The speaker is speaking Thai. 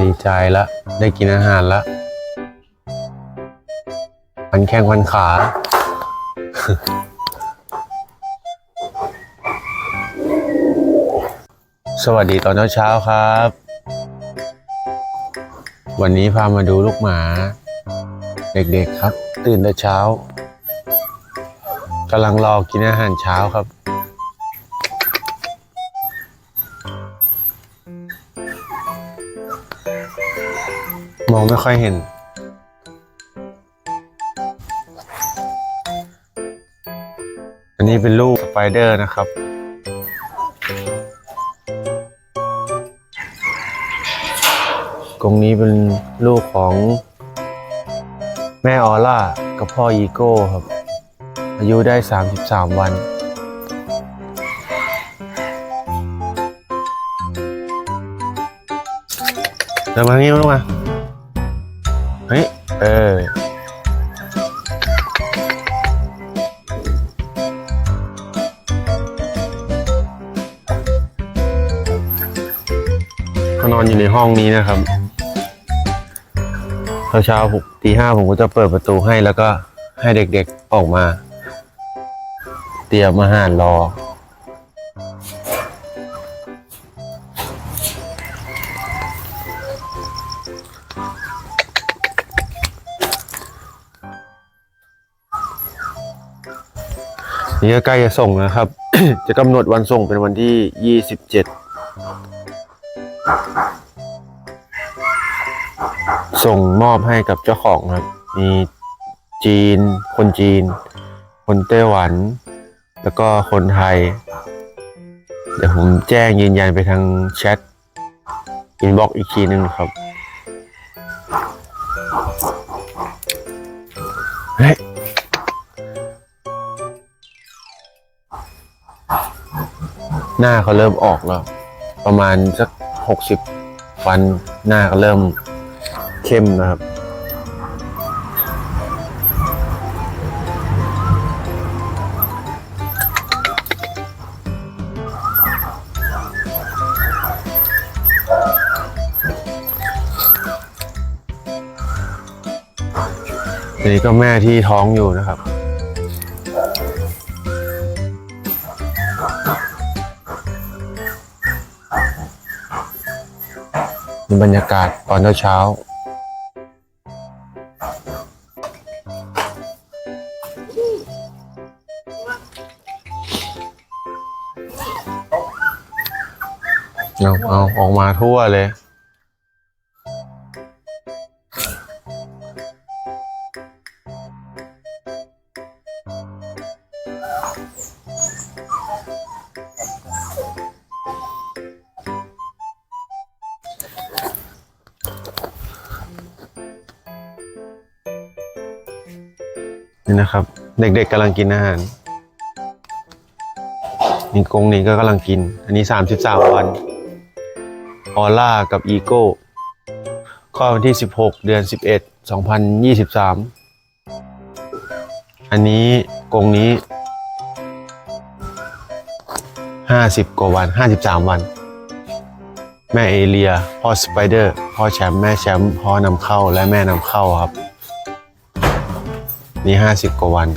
ดีใจละ ได้กินอาหารละพันแข้งพันขา สวัสดีตอนเช้าๆครับ วันนี้พามาดูลูกหมา เด็กๆครับ ตื่นแต่เช้ากำลังรอกินอาหารเช้าครับ องไม่ค่อยเห็น อันนี้เป็นลูกสไปเดอร์นะครับ กรงนี้เป็นลูกของแม่ออร่ากับพ่ออีโก้ครับ อายุได้ 33 วันเดินมาทางนี้ลูกมา เฮ้ย เออนอนอยู่ในห้องนี้นะครับเช้าๆผมตีห้าผมก็จะเปิดประตูให้แล้วก็ให้เด็กๆออกมา เตรียมอาหารรอ นี่ก็ใกล้จะส่งนะครับ จะกำหนดวันส่งเป็นวันที่ 27 ส่งมอบให้กับเจ้าของครับ มีจีน คนจีน คนไต้หวัน แล้วก็คนไทย เดี๋ยวผมแจ้งยืนยันไปทางแชทอินบ็อกอีกทีหนึงครับ หน้าเขาเริ่มออกแล้ว ประมาณสักหกสิบวันหน้าก็เริ่มเข้มนะครับนนี้ก็แม่ที่ท้องอยู่นะครับ บรรยากาศตอนเช้าเอาเอาออกมาทั่วเลย นี่นะครับ เด็กๆกำลังกินอาหารนี่กรงนี้ก็กำลังกิน อันนี้ 33 วัน ออร่ากับอีโก้ข้อวันที่ 16 เดือน 11 2023 อันนี้กรงนี้ 50 กว่าวัน 53 วัน แม่เอเลียพ่อสไปเดอร์พ่อแชมป์แม่แชมป์พ่อนำเข้าและแม่นำเข้าครับ นี่ห้าสิบกว่าวัน